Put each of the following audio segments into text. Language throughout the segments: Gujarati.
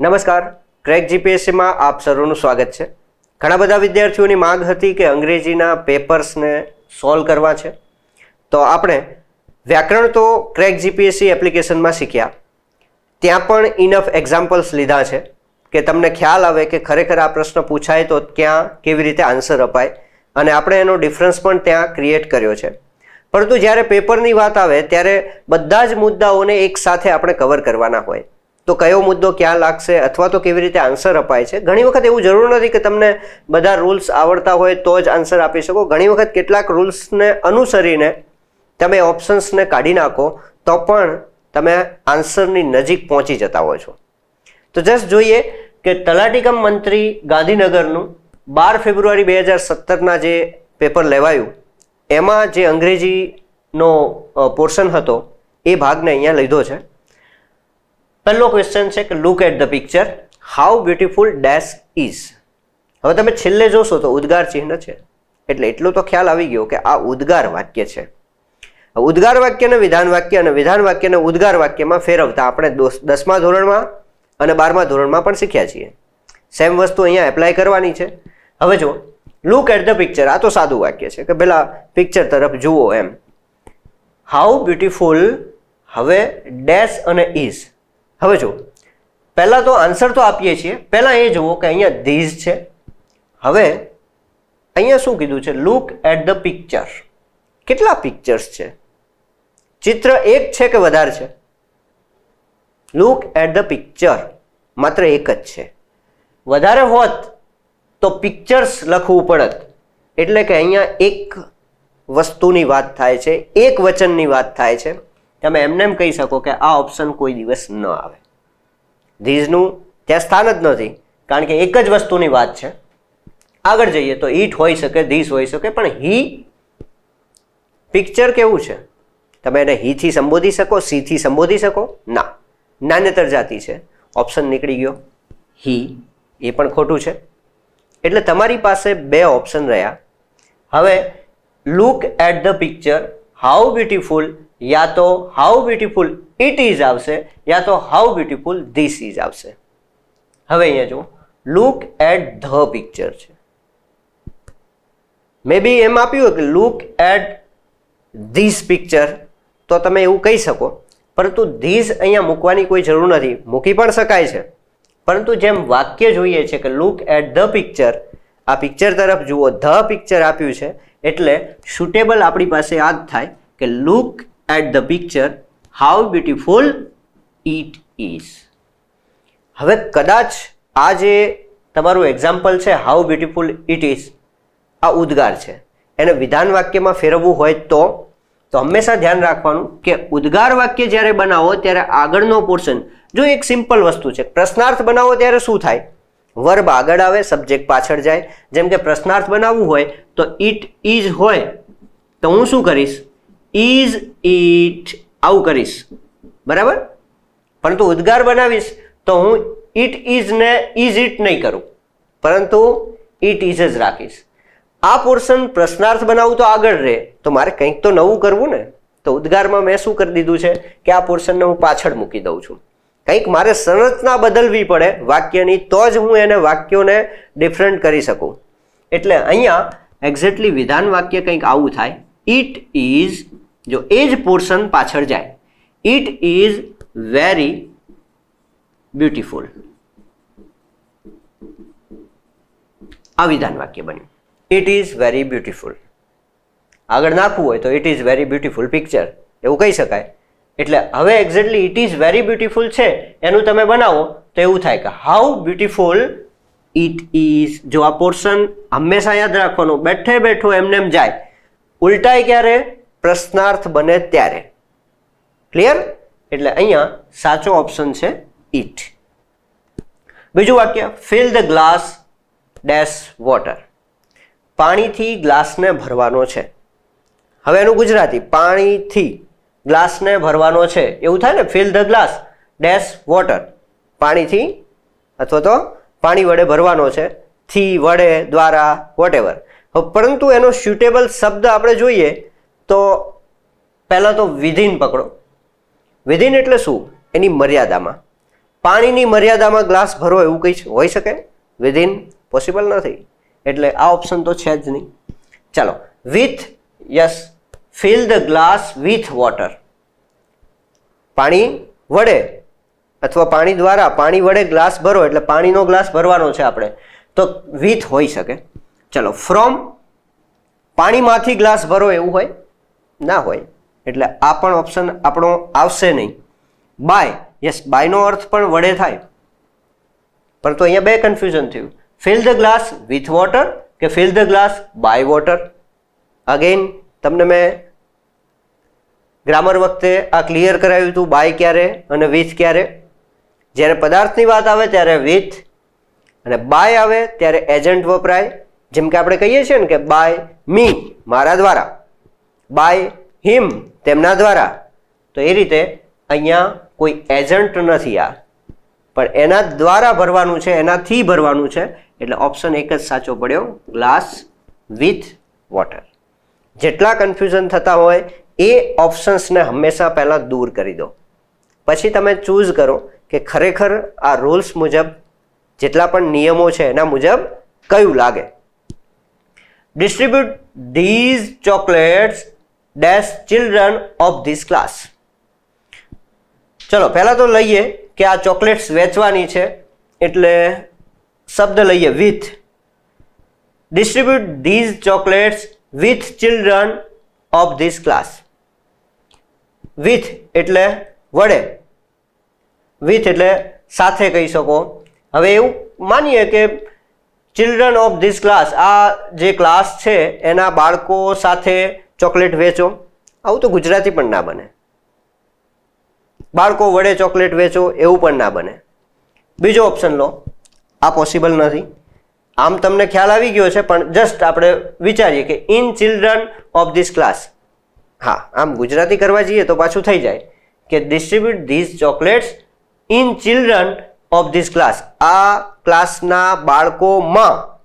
નમસ્કાર. ક્રેક જીપીએસસીમાં આપ સર્વનું સ્વાગત છે. ઘણા બધા વિદ્યાર્થીઓની માંગ હતી કે અંગ્રેજીના પેપર્સને સોલ્વ કરવા છે. તો આપણે વ્યાકરણ તો ક્રેક જીપીએસસી એપ્લિકેશનમાં શીખ્યા. ત્યાં પણ ઇનફ એક્ઝામ્પલ્સ લીધા છે કે તમને ખ્યાલ આવે કે ખરેખર આ પ્રશ્ન પૂછાય તો ક્યાં કેવી રીતે આન્સર અપાય અને આપણે એનો ડિફરન્સ પણ ત્યાં ક્રિએટ કર્યો છે. પરંતુ જ્યારે પેપરની વાત આવે ત્યારે બધા જ મુદ્દાઓને એક સાથે આપણે કવર કરવાના હોય. તો કયો મુદ્દો ક્યાં લાગશે અથવા તો કેવી રીતે આન્સર અપાય છે? ઘણી વખત એવું જરૂર નથી કે તમને બધા રૂલ્સ આવડતા હોય તો જ આન્સર આપી શકો. ઘણી વખત કેટલાક રૂલ્સને અનુસરીને તમે ઓપ્શન્સને કાઢી નાખો તો પણ તમે આન્સરની નજીક પહોંચી જતા હો છો. તો જસ્ટ જોઈએ કે તલાટીકમ મંત્રી ગાંધીનગરનું બાર ફેબ્રુઆરી બે હજાર સત્તરના જે પેપર લેવાયું, એમાં જે અંગ્રેજીનો પોર્શન હતો, એ ભાગને અહીંયા લીધો છે. પહેલો ક્વેશ્ચન છે કે look at the picture how beautiful dash is હવે તમે છેલ્લે જોશો તો ઉદ્ગાર ચિહ્ન છે. એટલે એટલું તો ખ્યાલ આવી ગયો કે આ ઉદ્ગાર વાક્ય છે. ઉદ્ગાર વાક્યને વિધાન વાક્ય અને વિધાન વાક્યને ઉદ્ગાર વાક્યમાં ફેરવતા આપણે દસમા ધોરણમાં અને બારમા ધોરણમાં પણ શીખ્યા છીએ. સેમ વસ્તુ અહીંયા એપ્લાય કરવાની છે. હવે જો લુક એટ ધ પિક્ચર આ તો સાદું વાક્ય છે કે પેલા પિક્ચર તરફ જુઓ એમ. હાઉ બ્યુટીફુલ હવે ડેશ અને ઇઝ હવે જો પહેલાં તો આન્સર તો આપીએ છીએ. પહેલાં એ જુઓ કે અહીંયા ધીઝ છે. હવે અહીંયા શું કીધું છે? લુક એટ ધ પિક્ચર કેટલા પિક્ચર્સ છે? ચિત્ર એક છે કે વધારે છે? લુક એટ ધ પિક્ચર માત્ર એક જ છે. વધારે હોત તો પિક્ચર્સ લખવું પડત. એટલે કે અહીંયા એક વસ્તુની વાત થાય છે. એક વચનની વાત થાય છે. તમે એમને એમ કહી શકો કે આ ઓપ્શન કોઈ દિવસ ન આવે. ધીઝનું ત્યાં સ્થાન જ નથી, કારણ કે એક જ વસ્તુની વાત છે. આગળ જઈએ તો ઈટ હોઈ શકે ધીસ હોઈ શકે, પણ હી પિક્ચર કેવું છે? તમે એને હીથી સંબોધી શકો સીથી સંબોધી શકો? ના. નાન્યતર જાતિ છે. ઓપ્શન નીકળી ગયો. હી એ પણ ખોટું છે. એટલે તમારી પાસે બે ઓપ્શન રહ્યા. હવે look at the picture how beautiful યા તો હાઉ બ્યુટીફુલ ઇટ ઇઝ આવશે, યા તો હાઉ બ્યુટીફુલ ધીસ ઇઝ આવશે. હવે અહીંયા જુઓ. લુક એટ ધ પિક્ચર છે. મે બી એમ આપ્યું કે લુક એટ ધીસ પિક્ચર તો તમે એવું કહી શકો. પરંતુ ધીસ અહીંયા મૂકવાની કોઈ જરૂર નથી. મૂકી પણ શકાય છે. પરંતુ જેમ વાક્ય જોઈએ છે કે લુક એટ ધ પિક્ચર આ પિક્ચર તરફ જુઓ. ધ પિક્ચર આપ્યું છે, એટલે સુટેબલ આપણી પાસે આ જ થાય કે look at the picture how beautiful it is હવે કદાચ આ જે તમારું એક્ઝામ્પલ છે હાઉ બ્યુટીફુલ ઇટ ઇઝ આ ઉદ્ગાર છે. એને વિધાન વાક્યમાં ફેરવવું હોય તો તો હંમેશા ધ્યાન રાખવાનું કે ઉદ્ગાર વાક્ય જ્યારે બનાવો ત્યારે આગળનો પોર્શન જો એક સિમ્પલ વસ્તુ છે, પ્રશ્નાર્થ બનાવો ત્યારે શું થાય? વર્બ આગળ આવે સબ્જેક્ટ પાછળ જાય. જેમ કે પ્રશ્નાર્થ બનાવવું હોય તો ઇટ ઇઝ હોય. તો હું શું કરીશ? ઇઝ ઇટ આવું કરીશ. બરાબર? પરંતુ ઉદ્ગાર બનાવીશ તો હું ઇટ ઇઝ ને ઇઝ ઇટ નહીં કરું. પરંતુ ઇટ ઇઝ જ રાખીશ. આ પોર્શન પ્રશ્નાર્થ બનાવું તો આગળ રહે. તો મારે કંઈક તો નવું કરવું ને? તો ઉદ્ગારમાં મેં શું કરી દીધું છે કે આ પોર્શનને હું પાછળ મૂકી દઉં છું. કંઈક મારે સંરચના બદલવી પડે વાક્યની, તો જ હું એને વાક્યોને ડિફરન્ટ કરી શકું. એટલે અહીંયા એક્ઝેક્ટલી વિધાન વાક્ય કંઈક આવું થાય. ઇટ ઇઝ જો એ જ પોર્શન પાછળ જાય ઇટ ઇઝ વેરી બ્યુટીફુલ આ વિધાન વાક્ય બન્યું. ઇટ ઇઝ વેરી બ્યુટીફુલ આગળ નાખવું હોય તો it is very beautiful picture એવું કહી શકાય. એટલે હવે exactly it is very beautiful છે, એનું તમે બનાવો, તો એવું થાય કે હાઉ બ્યુટીફુલ ઇટ ઇઝ જો આ પોર્શન હંમેશા યાદ રાખવાનું, બેઠે બેઠો એમને એમ જાય. ઉલટાય ક્યારે? પ્રશ્નાર્થ બને ત્યારે. ક્લિયર એટલે અહીંયા સાચો ઓપ્શન છે ઇટ બીજું વાક્ય fill the glass dash water પાણીથી ગ્લાસને ભરવાનો છે. હવે એનું ગુજરાતી, પાણીથી ગ્લાસને ભરવાનો છે. એવું થાય ને? Fill the glass dash water પાણીથી અથવા તો પાણી વડે ભરવાનો છે. થી વડે, દ્વારા વોટેવર પરંતુ એનો સ્યુટેબલ શબ્દ આપણે જોઈએ તો પહેલાં તો વિધિન પકડો. વિધિન એટલે શું? એની મર્યાદામાં. પાણીની મર્યાદામાં ગ્લાસ ભરો એવું કંઈ હોઈ શકે? વિધિન પોસિબલ નથી. એટલે આ ઓપ્શન તો છે જ નહીં. ચાલો with yes fill the glass with water પાણી વડે અથવા પાણી દ્વારા પાણી વડે ગ્લાસ ભરો એટલે પાણીનો ગ્લાસ ભરવાનો છે આપણે. તો વિથ હોઈ શકે. ચલો ફ્રોમ પાણીમાંથી ગ્લાસ ભરો એવું હોય. ના હોય, એટલે આ પણ ઓપ્શન આપણો આવશે નહીં. બાય યસ બાયનો અર્થ પણ વડે થાય. પરંતુ અહીંયા બે કન્ફ્યુઝન થયું. Fill the glass with water કે fill the glass by water again તમને મેં ગ્રામર વખતે આ ક્લિયર કરાવ્યું હતું બાય ક્યારે અને વિથ ક્યારે? જ્યારે પદાર્થની વાત આવે ત્યારે વિથ અને બાય આવે ત્યારે એજન્ટ વપરાય. જેમ કે આપણે કહીએ છીએ ને કે બાય મી મારા દ્વારા. બાય હિમ તેમના દ્વારા. તો એ રીતે અહીંયા કોઈ એજન્ટ નથી આ. પણ એના દ્વારા ભરવાનું છે, એનાથી ભરવાનું છે, એટલે ઓપ્શન એક જ સાચો પડ્યો ગ્લાસ વિથ વોટર જેટલા કન્ફ્યુઝન થતા હોય, એ ઓપ્શન્સને હંમેશા પહેલાં દૂર કરી દો. પછી તમે ચૂઝ કરો કે ખરેખર આ રૂલ્સ મુજબ જેટલા પણ નિયમો છે, એના મુજબ કયું લાગે. Distribute these chocolates dash children of this class ચલો, પહેલાં તો લઈએ કે આ ચોકલેટ્સ વેચવાની છે, એટલે શબ્દ લઈએ with distribute these chocolates with children of this class with એટલે વડે. વિથ એટલે સાથે કહી શકો. હવે એવું માનીએ કે ચિલ્ડ્રન ઓફ ધીસ ક્લાસ આ જે ક્લાસ છે, એના બાળકો સાથે ચોકલેટ વેચો. આવું તો ગુજરાતી પણ ના બને. બાળકો વડે ચોકલેટ વેચો, એવું પણ ના બને. બીજો ઓપ્શન લો. આ પોસિબલ નથી. આમ તમને ખ્યાલ આવી ગયો છે, પણ જસ્ટ આપણે વિચારીએ કે in children of this class હા, આમ ગુજરાતી કરવા જઈએ તો પાછું થઈ જાય કે distribute these chocolates in children of this class આ ક્લાસના બાળકોમાં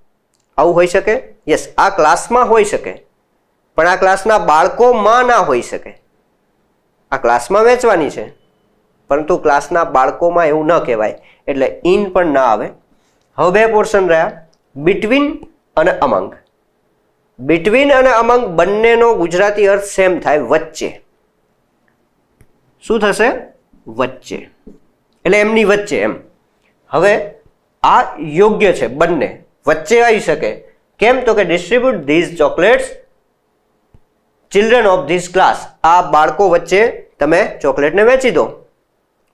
આવું હોઈ શકે? યસ આ ક્લાસમાં હોઈ શકે. પણ આ ક્લાસના બાળકોમાં ના હોઈ શકે. આ ક્લાસમાં વેચવાની છે. પરંતુ ક્લાસના બાળકોમાં એવું ન કહેવાય. એટલે ઇન પણ ના આવે. હવે બે પોર્શન રહ્યા. બિટવીન અને અમંગ બિટવીન અને અમંગ બંનેનો ગુજરાતી અર્થ સેમ થાય વચ્ચે. શું થશે? વચ્ચે. એટલે એમની વચ્ચે એમ. હવે આ યોગ્ય છે બંને. વચ્ચે આવી શકે. કેમ? તો કે distribute these chocolates children of this class આ બાળકો વચ્ચે તમે ચોકલેટને વેચી દો.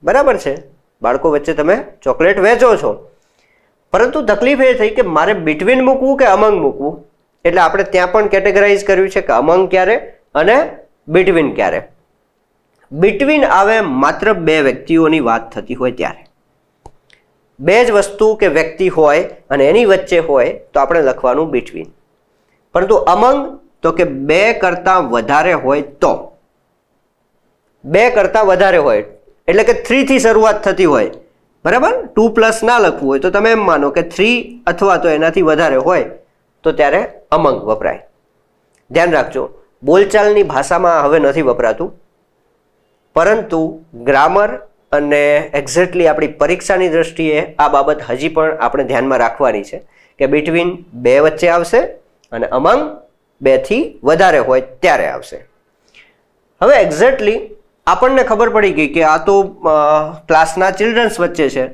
બરાબર છે? બાળકો વચ્ચે તમે ચોકલેટ વેચો છો. પરંતુ તકલીફ એ થઈ કે મારે બિટવીન મૂકવું કે અમંગ મૂકવું? એટલે આપણે ત્યાં પણ કેટેગરાઇઝ કર્યું છે કે અમંગ ક્યારે અને બિટવીન ક્યારે. બિટવીન આવે માત્ર બે વ્યક્તિઓની વાત થતી હોય ત્યારે. બે જ વસ્તુ કે વ્યક્તિ હોય અને એની વચ્ચે હોય તો આપણે લખવાનું બિટવીન પરંતુ અમંગ તો કે બે કરતાં વધારે હોય તો. બે કરતાં વધારે હોય. એટલે કે થ્રીથી શરૂઆત થતી હોય. બરાબર? ટુ પ્લસ ના લખવું હોય તો તમે એમ માનો કે થ્રી અથવા તો એનાથી વધારે હોય તો ત્યારે અમંગ વપરાય. ધ્યાન રાખજો. બોલચાલની ભાષામાં હવે નથી વપરાતું. પરંતુ ગ્રામર અને એક્ઝેક્ટલી આપણી પરીક્ષાની દ્રષ્ટિએ આ બાબત હજી પણ આપણે ધ્યાનમાં રાખવાની છે કે બિટવીન બે વચ્ચે આવશે અને અમંગ બેથી વધારે હોય ત્યારે આવશે. હવે એક્ઝેક્ટલી આપણને ખબર પડી ગઈ કે આ તો ક્લાસના ચિલ્ડ્રન્સ વચ્ચે છે.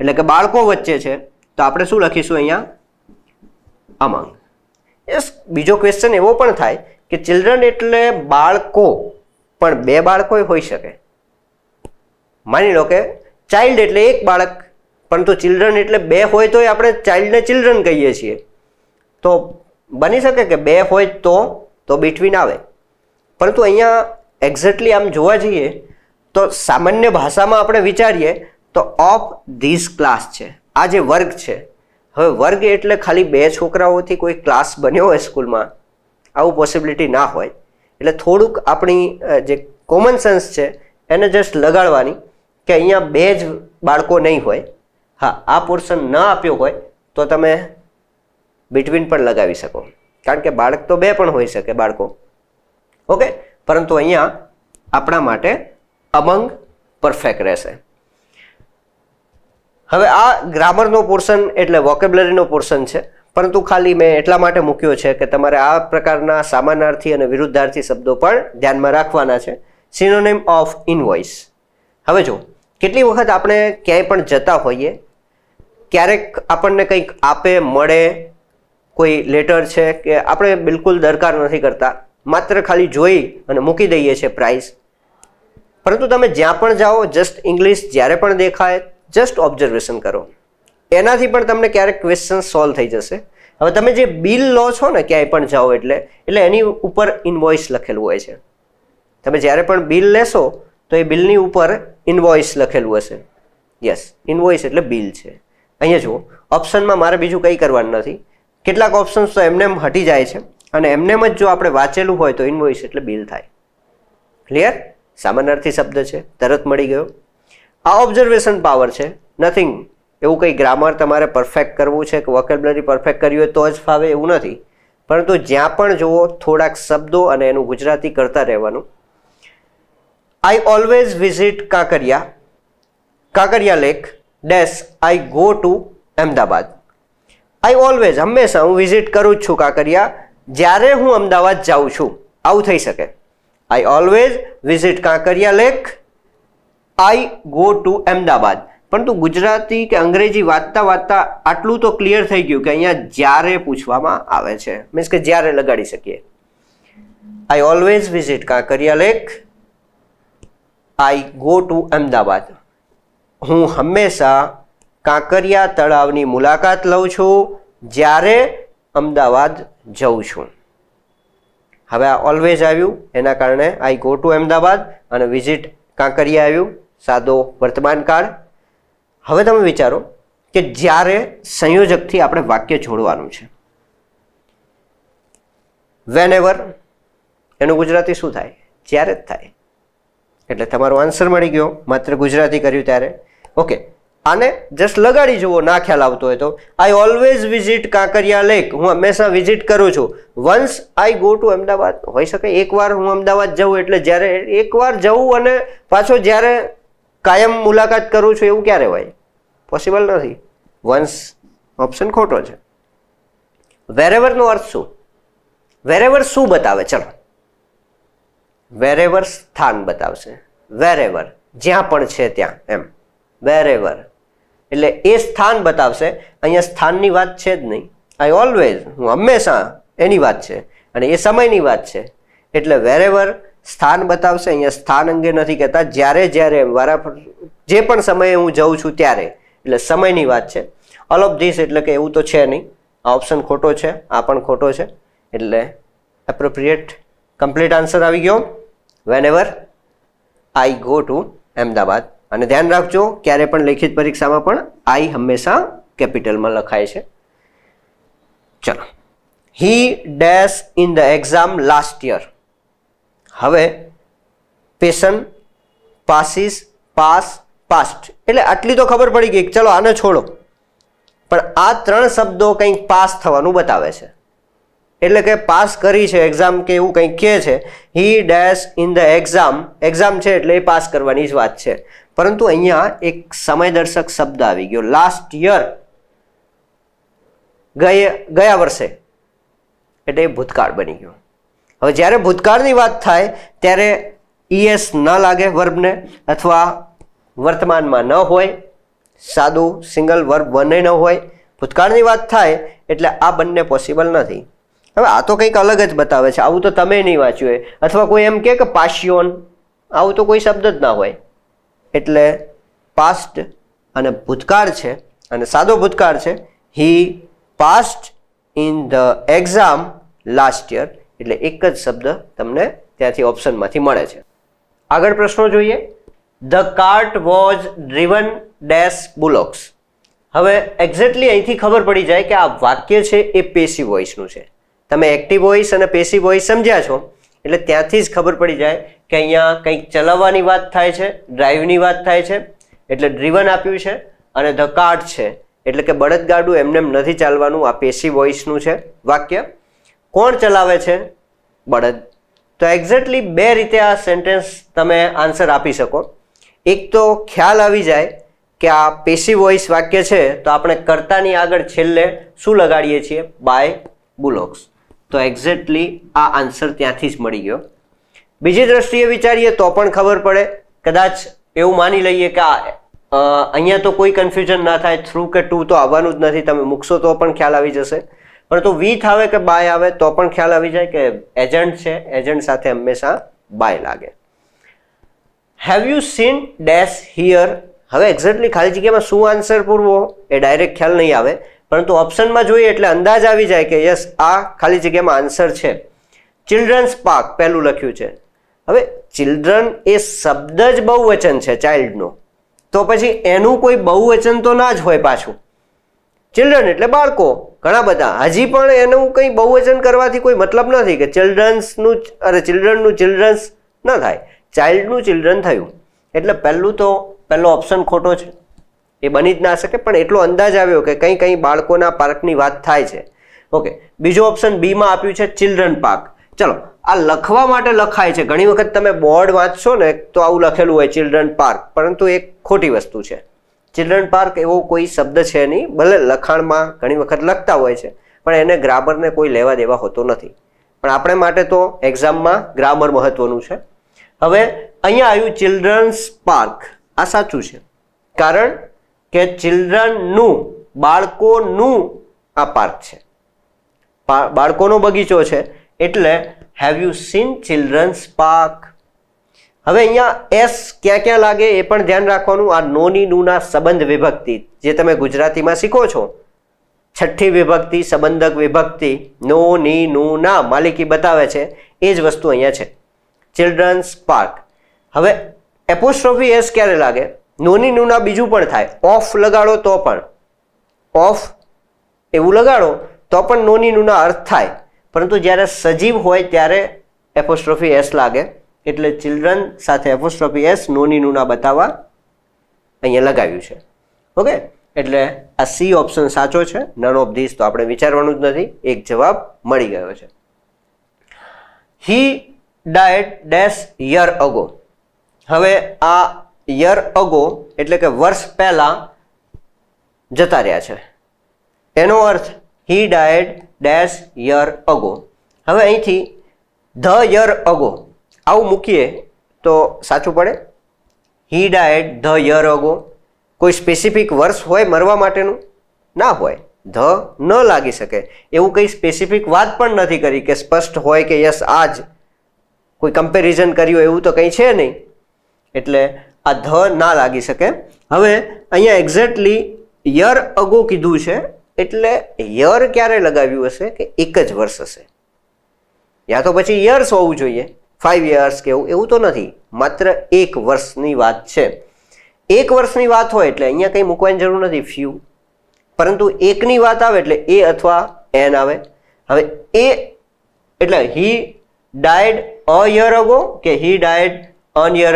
એટલે કે બાળકો વચ્ચે છે. તો આપણે શું લખીશું અહીંયા? અમંગ યસ બીજો ક્વેશ્ચન એવો પણ થાય કે ચિલ્ડ્રન એટલે બાળકો, પણ બે બાળકો હોઈ શકે. માની લો કે ચાઇલ્ડ એટલે એક બાળક પરંતુ ચિલ્ડ્રન એટલે બે હોય તોય આપણે ચાઇલ્ડને ચિલ્ડ્રન કહીએ છીએ. તો બની શકે કે બે હોય તો તો બિટવીન આવે. પરંતુ અહીંયા એક્ઝેક્ટલી આમ જોવા જઈએ, તો સામાન્ય ભાષામાં આપણે વિચારીએ, તો ઓફ ધીસ ક્લાસ છે. આ જે વર્ગ છે. હવે વર્ગ એટલે ખાલી બે છોકરાઓથી કોઈ ક્લાસ બન્યો હોય સ્કૂલમાં, આવું પોસિબિલિટી ના હોય. એટલે થોડુંક આપણી જે કોમન સેન્સ છે, એને જસ્ટ લગાડવાની કે અહીંયા બે જ બાળકો નહીં હોય. હા, આ પોર્શન ન આપ્યો હોય, તો તમે બિટવીન પણ લગાવી શકો. કારણ કે બાળક તો બે પણ હોઈ શકે બાળકો. ઓકે? પરંતુ અહીંયા આપણા માટે અમંગ પરફેક્ટ રહેશે. હવે આ ગ્રામરનો પોર્શન એટલે વોકેબ્લરીનો પોર્શન છે. પરંતુ ખાલી મેં એટલા માટે મૂક્યો છે કે તમારે આ પ્રકારના સામાનાર્થી અને વિરુદ્ધાર્થી શબ્દો પણ ધ્યાનમાં રાખવાના છે. સિનોનેમ ઓફ ઇનવોઇસ હવે જો કેટલી વખત આપણે ક્યાંય પણ જતા હોઈએ, ક્યારેક આપણને કંઈક આપે, મળે કોઈ લેટર છે કે આપણે બિલકુલ દરકાર નથી કરતા. માત્ર ખાલી જોઈ અને મૂકી દઈએ છીએ પ્રાઇસ પરંતુ તમે જ્યાં પણ જાઓ જસ્ટ ઇંગ્લિશ જ્યારે પણ દેખાય જસ્ટ ઓબ્ઝર્વેશન કરો. એનાથી પણ તમને ક્યારેક ક્વેશ્ચન સોલ્વ થઈ જશે. હવે તમે જે બિલ લો છો ને ક્યાંય પણ જાઓ એટલે એટલે એની ઉપર ઇન્વોઇસ લખેલું હોય છે. તમે જ્યારે પણ બિલ લેશો, તો એ બિલની ઉપર ઇન્વોઇસ લખેલું હશે. યસ ઇન્વોઇસ એટલે બિલ છે. અહીંયા જુઓ ઓપ્શનમાં મારે બીજું કંઈ કરવાનું નથી. કેટલાક ઓપ્શન્સ તો એમનેમ હટી જાય છે. અને એમનેમ જ જો આપણે વાંચેલું હોય તો ઇન્વોઇસ એટલે બિલ થાય. ક્લિયર સામાનાર્થી શબ્દ છે. તરત મળી ગયો. આ ઓબ્ઝર્વેશન પાવર છે. નથિંગ એવું કંઈ ગ્રામર તમારે પરફેક્ટ કરવું છે કે વોકેબ્લરી પરફેક્ટ કરવી હોય તો જ ફાવે એવું નથી. પરંતુ જ્યાં પણ જુઓ, થોડાક શબ્દો અને એનું ગુજરાતી કરતા રહેવાનું. I always visit Kankaria. Kankaria lake dash I go to Ahmedabad. I always હંમેશા હું વિઝિટ કરું જ છું કાંકરિયા. જ્યારે હું અમદાવાદ જાઉં છું, આવું થઈ શકે. I always visit Kankaria lake I go to Ahmedabad. પરંતુ ગુજરાતી કે અંગ્રેજી વાંચતા વાંચતા આટલું તો ક્લિયર થઈ ગયું કે અહીંયા જ્યારે પૂછવામાં આવે છે. મીન્સ કે જ્યારે લગાડી શકીએ. I always visit Kankaria lake I go to Ahmedabad. હું હંમેશા કાંકરિયા તળાવની મુલાકાત લઉં છું. જ્યારે અમદાવાદ જઉં છું. હવે આ ઓલવેઝ આવ્યું. એના કારણે આઈ ગો ટુ અમદાવાદ અને વિઝિટ કાંકરિયા આવ્યું. સાદો વર્તમાન કાળ. હવે તમે વિચારો કે જ્યારે સંયોજકથી આપણે વાક્ય જોડવાનું છે. વેન એવર એનું ગુજરાતી શું થાય? જ્યારે જ થાય. એટલે તમારો આન્સર મળી ગયો. માત્ર ગુજરાતી કર્યું ત્યારે. ઓકે આને જસ્ટ લગાડી જુઓ, ના ખ્યાલ આવતો હોય તો. I always visit Kankaria lake હું હંમેશા વિઝિટ કરું છું. Once I go to Ahmedabad, હોઈ શકે એકવાર હું અમદાવાદ જઉં એટલે જ્યારે એકવાર જવું અને પાછો જ્યારે કાયમ મુલાકાત કરું છું એવું ક્યારે હોય? પોસિબલ નથી. વન્સ ઓપ્શન ખોટો છે. વેરેવરનો અર્થ શું? વેરેવર શું બતાવે? ચલો. વેરેવર સ્થાન બતાવશે. વેરેવર જ્યાં પણ છે ત્યાં. એમ. વેરેવર એટલે એ સ્થાન બતાવશે. અહીંયા સ્થાનની વાત છે જ નહીં. આઈ ઓલવેઝ હું હંમેશા એની વાત છે. અને એ સમયની વાત છે. એટલે વેરેવર સ્થાન બતાવશે, અહીંયા સ્થાન અંગે નથી કહેતા. જ્યારે જ્યારે વારા જે પણ સમયે હું જઉં છું ત્યારે. એટલે સમયની વાત છે. ઓલ ઓફ ધીસ એટલે કે એવું તો છે નહીં. આ ઓપ્શન ખોટો છે. આ પણ ખોટો છે. એટલે એપ્રોપ્રિએટ કમ્પ્લીટ આન્સર આવી ગયો. Whenever I go to Ahmedabad અને ધ્યાન રાખજો ક્યારે પણ લેખિત પરીક્ષામાં પણ આઈ હંમેશા કેપિટલમાં લખાય છે. ચલો. He dash in the exam last year હવે પેશન પાસીસ પાસ પાસ્ટ એટલે આટલી તો ખબર પડી ગઈ ચલો આને છોડો. પણ આ ત્રણ શબ્દો કંઈક પાસ થવાનું બતાવે છે. એટલે કે પાસ કરી છે એક્ઝામ કે એવું કંઈક કહે છે he dash in the exam exam છે એટલે એ પાસ કરવાની જ વાત છે. પરંતુ અહીંયા એક સમયદર્શક શબ્દ આવી ગયો. લાસ્ટ યર ગયા વર્ષે. એટલે એ ભૂતકાળ બની ગયો. હવે જ્યારે ભૂતકાળની વાત થાય, ત્યારે ઈએસ ન લાગે વર્બને, અથવા વર્તમાનમાં ન હોય, સાદું, સિંગલ વર્બ બને ન હોય. ભૂતકાળની વાત થાય, એટલે આ બંને પોસિબલ નથી. હવે આ તો કંઈક અલગ જ બતાવે છે. આવું તો તમે નહીં વાંચ્યું હોય. અથવા કોઈ એમ કે પાશિયોન. આવું તો કોઈ શબ્દ જ ના હોય. એટલે પાસ્ટ અને ભૂતકાળ છે, અને સાદો ભૂતકાળ છે he past in the exam last year એટલે એક જ શબ્દ તમને ત્યાંથી ઓપ્શનમાંથી મળે છે. આગળ પ્રશ્નો જોઈએ. The cart was driven dash bullocks હવે એક્ઝેક્ટલી અહીંથી ખબર પડી જાય કે આ વાક્ય છે એ પેસી વોઇસનું છે. તમે એક્ટિવ વોઇસ અને પેસી વોઇસ સમજ્યા છો. એટલે ત્યાંથી જ ખબર પડી જાય કે અહીંયા કંઈક ચલાવવાની વાત થાય છે, ડ્રાઈવની વાત થાય છે, એટલે ડ્રીવન આપ્યું છે અને ધ કાર્ટ છે. એટલે કે બળદગાડું એમને એમ નથી ચાલવાનું, આ પેશી વોઇસનું છે વાક્ય. કોણ ચલાવે છે? બળદ. તો એક્ઝેક્ટલી બે રીતે આ સેન્ટેન્સ તમે આન્સર આપી શકો. એક તો ખ્યાલ આવી જાય કે આ પેશી વોઇસ વાક્ય છે, તો આપણે કર્તાની આગળ છેલ્લે શું લગાડીએ છીએ? બાય બુલોક્સ તો એક્ઝેક્ટલી આ આન્સર ત્યાંથી જ મળી ગયો. બીજી દ્રષ્ટિએ વિચારીએ તો પણ ખબર પડે. કદાચ એવું માની લઈએ કે અહીંયા તો કોઈ કન્ફ્યુઝન ના થાય થ્રુ કે ટુ તો આવવાનું જ નથી, તમે મૂકશો તો પણ ખ્યાલ આવી જશે. પરંતુ વિથ આવે કે બાય આવે તો પણ ખ્યાલ આવી જાય કે એજન્ટ છે એજન્ટ સાથે હંમેશા બાય લાગે. Have you seen dash here હવે એક્ઝેક્ટલી ખાલી જગ્યામાં શું આન્સર પૂરવો એ ડાયરેક્ટ ખ્યાલ નહીં આવે. પરંતુ ઓપ્શનમાં જોઈએ એટલે અંદાજ આવી જાય કે યસ આ ખાલી જગ્યામાં આન્સર છે. ચિલ્ડ્રન્સ પાર્ક પહેલું લખ્યું છે. હવે ચિલ્ડ્રન એ શબ્દ જ બહુવચન છે ચાઇલ્ડનો તો પછી એનું કોઈ બહુવચન તો ના જ હોય પાછું. ચિલ્ડ્રન એટલે બાળકો. ઘણા બધા. હજી પણ એનું કંઈ બહુવચન કરવાથી કોઈ મતલબ નથી કે ચિલ્ડ્રન્સનું અરે ચિલ્ડ્રનનું ચિલ્ડ્રન્સ ન થાય. ચાઇલ્ડનું ચિલ્ડ્રન થયું. એટલે પહેલું તો, પહેલો ઓપ્શન ખોટો છે. એ બની જ ના શકે, પણ એટલો અંદાજ આવ્યો કે કંઈ કંઈ બાળકોના પાર્કની વાત થાય છે. ઓકે, બીજો ઓપ્શન બીમાં આપ્યું છે ચિલ્ડ્રન પાર્ક. ચલો, આ લખવા માટે લખાય છે. ઘણી વખત તમે બોર્ડ વાંચશો ને, તો આવું લખેલું હોય, ચિલ્ડ્રન પાર્ક. પરંતુ એ ખોટી વસ્તુ છે. ચિલ્ડ્રન પાર્ક એવો કોઈ શબ્દ છે નહીં, ભલે લખાણમાં ઘણી વખત લખતા હોય છે, પણ એને ગ્રામરને કોઈ લેવા દેવા હોતો નથી. પણ આપણે માટે તો એક્ઝામમાં ગ્રામર મહત્વનું છે. હવે અહીંયા આવ્યું ચિલ્ડ્રન્સ પાર્ક. આ સાચું છે. કારણ કે ચિલ્ડ્રનનું બાળકોનું આ પાર્ક છે. બાળકોનો બગીચો છે. એટલે have you seen children's park હવે અહીંયા એસ ક્યાં ક્યાં લાગે એ પણ ધ્યાન રાખવાનું. આ નોની નુના સંબંધ વિભક્તિ, જે તમે ગુજરાતીમાં શીખો છો. છઠ્ઠી વિભક્તિ, સંબંધક વિભક્તિ નો ની નું ના માલિકી બતાવે છે. એ જ વસ્તુ અહીંયા છે. ચિલ્ડ્રન્સ પાર્ક હવે એપોસ્ટ્રોફી એસ ક્યારે લાગે? નોની નુના બીજું પણ થાય. ઓફ લગાડો તો પણ. ઓફ એવું લગાડો તો પણ નોની નુના અર્થ થાય. પરંતુ જ્યારે સજીવ હોય ત્યારે એપોસ્ટ્રોફી એસ લાગે. એટલે ચિલ્ડ્રન સાથે એપોસ્ટ્રોફી એસ નોની નુના બતાવવા અહીંયા લગાવ્યું છે. ઓકે? એટલે આ સી ઓપ્શન સાચો છે. નન ઓફ ધીસ તો આપણે વિચારવાનું જ નથી. એક જવાબ મળી ગયો છે. He died dash year ago. હવે આ યર અગો એટલે કે વર્ષ પહેલા જતા રહ્યા છે. એનો અર્થ he died dash year ago. હવે અહીંથી, ધ યર અગો. આવું મૂકીએ તો સાચું પડે? He died the year ago. કોઈ સ્પેસિફિક વર્ષ હોય મરવા માટેનું? ના હોય. ધ ન લાગી શકે. એવું કંઈ સ્પેસિફિક વાત પણ નથી કરી કે સ્પષ્ટ હોય કે યસ આજ. કોઈ કમ્પેરિઝન કર્યું એવું તો કંઈ છે નહીં. એટલે આ ધ ના લાગી શકે. હવે અહીંયા એક્ઝેક્ટલી યર અગો કીધું છે, એટલે યર ક્યારે લગાવ્યું હશે કે એક જ વર્ષ હશે? યા તો પછી યર્સ હોવું જોઈએ. ફાઈવ યર્સ કે એવું એવું તો નથી. માત્ર એક વર્ષની વાત છે. એક વર્ષની વાત હોય એટલે અહીંયા કંઈ મૂકવાની જરૂર નથી ફ્યુ પરંતુ એકની વાત આવે એટલે એ અથવા એન આવે. હવે એ એટલે he died a year ago કે he died an year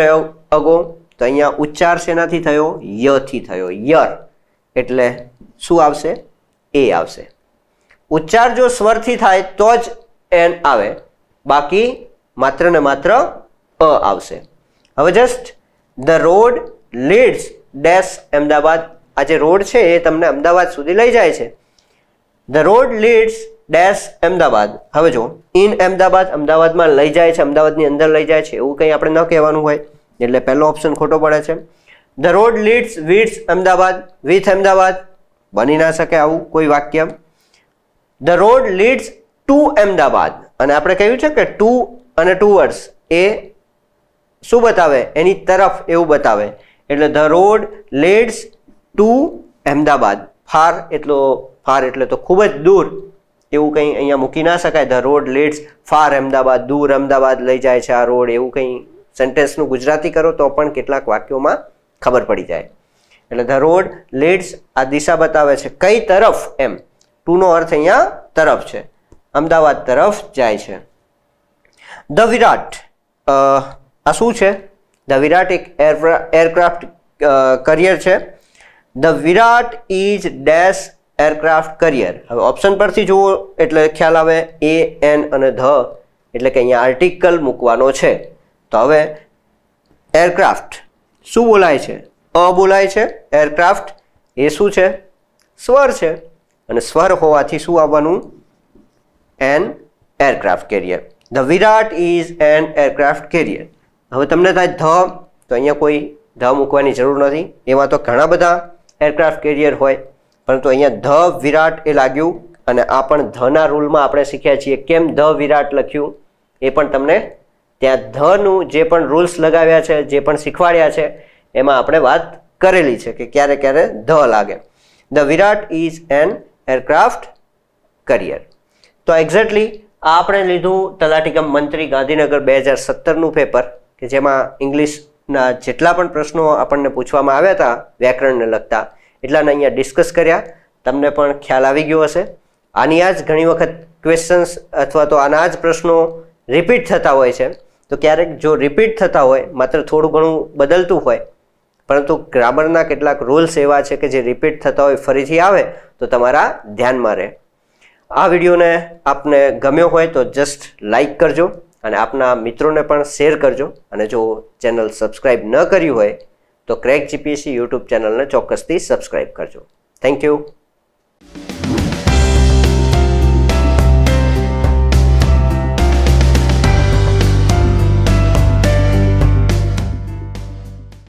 ago તો અહીંયા ઉચ્ચાર શેનાથી થયો? યથી થયો. યર. એટલે શું આવશે? એ આવશે. ઉચ્ચાર જો સ્વરથી થાય તો જ એન આવે. બાકી માત્ર ને માત્ર અ આવશે. હવે just the road leads dash Ahmedabad. આ જે રોડ છે એ તમને અમદાવાદ સુધી લઈ જાય છે. The road leads dash Ahmedabad. હવે જો ઇન અમદાવાદ, અમદાવાદમાં લઈ જાય છે, અમદાવાદની અંદર લઈ જાય છે, એવું કંઈ આપણે ન કહેવાનું હોય. એટલે પહેલો ઓપ્શન ખોટો પડે છે. The road leads with Ahmedabad. With Ahmedabad. બની ના શકે આવું કોઈ વાક્ય. The road leads to Ahmedabad. અને આપણે કહ્યું છે કે ટુ અને ટુ વર્ડ્સ એ શું બતાવે? એની તરફ એવું બતાવે. એટલે the road leads to Ahmedabad. Far એટલો, ફાર એટલે તો ખૂબ જ દૂર. એવું કંઈ અહીંયા મૂકી ના શકાય. The road leads far Ahmedabad, દૂર અમદાવાદ લઈ જાય છે આ રોડ એવું કંઈ સેન્ટેન્સનું ગુજરાતી કરો તો પણ કેટલાક વાક્યોમાં ખબર પડી જાય. એટલે ધ રોડ લીડ્સ આ દિશા બતાવે છે. કઈ તરફ એમ? ટુનો અર્થ અહીંયા તરફ છે. અમદાવાદ તરફ જાય છે. ધ વિરાટ આ શું છે? ધ વિરાટ એક એરક્રાફ્ટ કરિયર છે. The Viraat is dash aircraft carrier. હવે ઓપ્શન પરથી જુઓ એટલે ખ્યાલ આવે એ, એન અને ધ એટલે કે અહીંયા આર્ટિકલ મૂકવાનો છે. તો હવે એરક્રાફ્ટ. શું બોલાય છે? અ બોલાય છે. એરક્રાફ્ટ. એ શું છે? સ્વર છે. અને સ્વર હોવાથી શું આવવાનું? An aircraft carrier. The Viraat is an aircraft carrier. હવે તમને થાય ધ, તો અહીંયા કોઈ ધ મૂકવાની જરૂર નથી. એમાં તો ઘણા બધા એરક્રાફ્ટ કેરિયર હોય. પરંતુ અહીંયા ધ વિરાટ એ લાગ્યું. અને આ પણ ધના રૂલમાં આપણે શીખ્યા છીએ. કેમ ધ વિરાટ લખ્યું? એ પણ તમને ત્યાં ધનું જે પણ રૂલ્સ લગાવ્યા છે, જે પણ શીખવાડ્યા છે, એમાં આપણે વાત કરેલી છે કે ક્યારે ક્યારે ધ લાગે. The Viraat is an aircraft carrier. તો એક્ઝેક્ટલી આ આપણે લીધું તલાટીકમ મંત્રી ગાંધીનગર બે હજાર સત્તરનું પેપર, કે જેમાં ઇંગ્લિશના જેટલા પણ પ્રશ્નો આપણને પૂછવામાં આવ્યા હતા, વ્યાકરણને લગતા, એટલાને અહીંયા ડિસ્કસ કર્યા. તમને પણ ખ્યાલ આવી ગયો હશે. આની આ જ ઘણી વખત ક્વેશ્ચન્સ અથવા તો આના જ પ્રશ્નો રિપીટ થતા હોય છે. તો ક્યારેક જો રિપીટ થતા હોય, માત્ર થોડું ઘણું બદલતું હોય, પરંતુ ગ્રામરના કેટલાક રૂલ્સ એવા છે કે જે રિપીટ થતા હોય, ફરીથી આવે, તો તમારા ધ્યાનમાં રહે. આ વિડીયોને આપને ગમ્યો હોય તો જસ્ટ લાઈક કરજો અને આપના મિત્રોને પણ શેર કરજો. અને જો ચેનલ સબસ્ક્રાઈબ ન કર્યું હોય, તો ક્રેક જીપીએસસી યુટ્યુબ ચેનલને ચોક્કસથી સબસ્ક્રાઈબ કરજો. Thank you